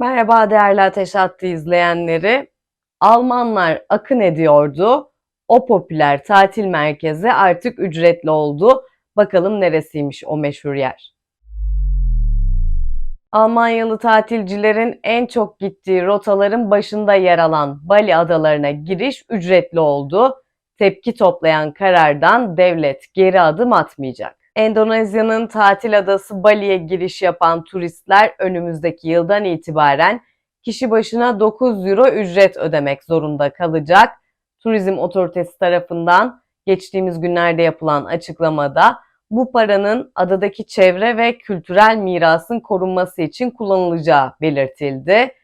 Merhaba değerli Ateş Hattı izleyenleri. Almanlar akın ediyordu. O popüler tatil merkezi artık ücretli oldu. Bakalım neresiymiş o meşhur yer. Almanyalı tatilcilerin en çok gittiği rotaların başında yer alan Bali adalarına giriş ücretli oldu. Tepki toplayan karardan devlet geri adım atmayacak. Endonezya'nın tatil adası Bali'ye giriş yapan turistler önümüzdeki yıldan itibaren kişi başına 9 euro ücret ödemek zorunda kalacak. Turizm Otoritesi tarafından geçtiğimiz günlerde yapılan açıklamada bu paranın adadaki çevre ve kültürel mirasın korunması için kullanılacağı belirtildi.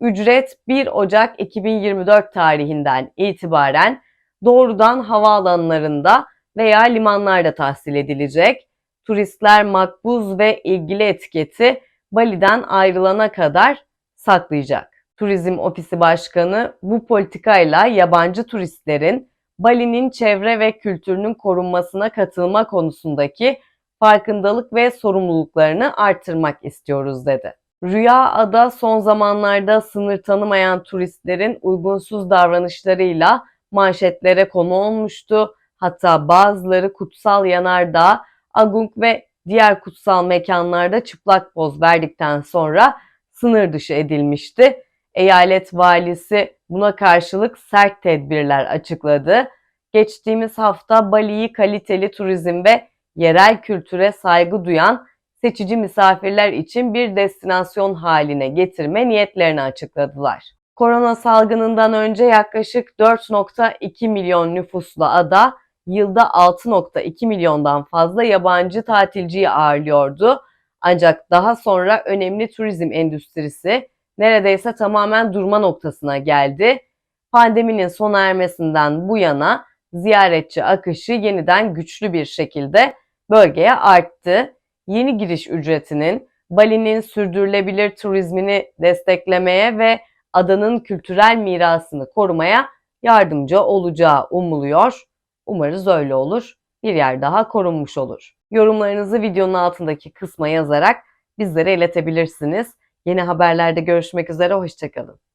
Ücret 1 Ocak 2024 tarihinden itibaren doğrudan havaalanlarında veya limanlarda tahsil edilecek. Turistler makbuz ve ilgili etiketi Bali'den ayrılana kadar saklayacak. Turizm Ofisi Başkanı bu politikayla yabancı turistlerin Bali'nin çevre ve kültürünün korunmasına katılma konusundaki farkındalık ve sorumluluklarını artırmak istiyoruz dedi. Rüya Ada son zamanlarda sınır tanımayan turistlerin uygunsuz davranışlarıyla manşetlere konu olmuştu. Hatta bazıları kutsal yanardağ, Agung ve diğer kutsal mekanlarda çıplak poz verdikten sonra sınır dışı edilmişti. Eyalet valisi buna karşılık sert tedbirler açıkladı. Geçtiğimiz hafta Bali'yi kaliteli turizm ve yerel kültüre saygı duyan seçici misafirler için bir destinasyon haline getirme niyetlerini açıkladılar. Korona salgınından önce yaklaşık 4.2 milyon nüfuslu ada yılda 6.2 milyondan fazla yabancı tatilciyi ağırlıyordu. Ancak daha sonra önemli turizm endüstrisi neredeyse tamamen durma noktasına geldi. Pandeminin sona ermesinden bu yana ziyaretçi akışı yeniden güçlü bir şekilde bölgeye arttı. Yeni giriş ücretinin Bali'nin sürdürülebilir turizmini desteklemeye ve adanın kültürel mirasını korumaya yardımcı olacağı umuluyor. Umarız öyle olur. Bir yer daha korunmuş olur. Yorumlarınızı videonun altındaki kısma yazarak bizlere iletebilirsiniz. Yeni haberlerde görüşmek üzere, hoşçakalın.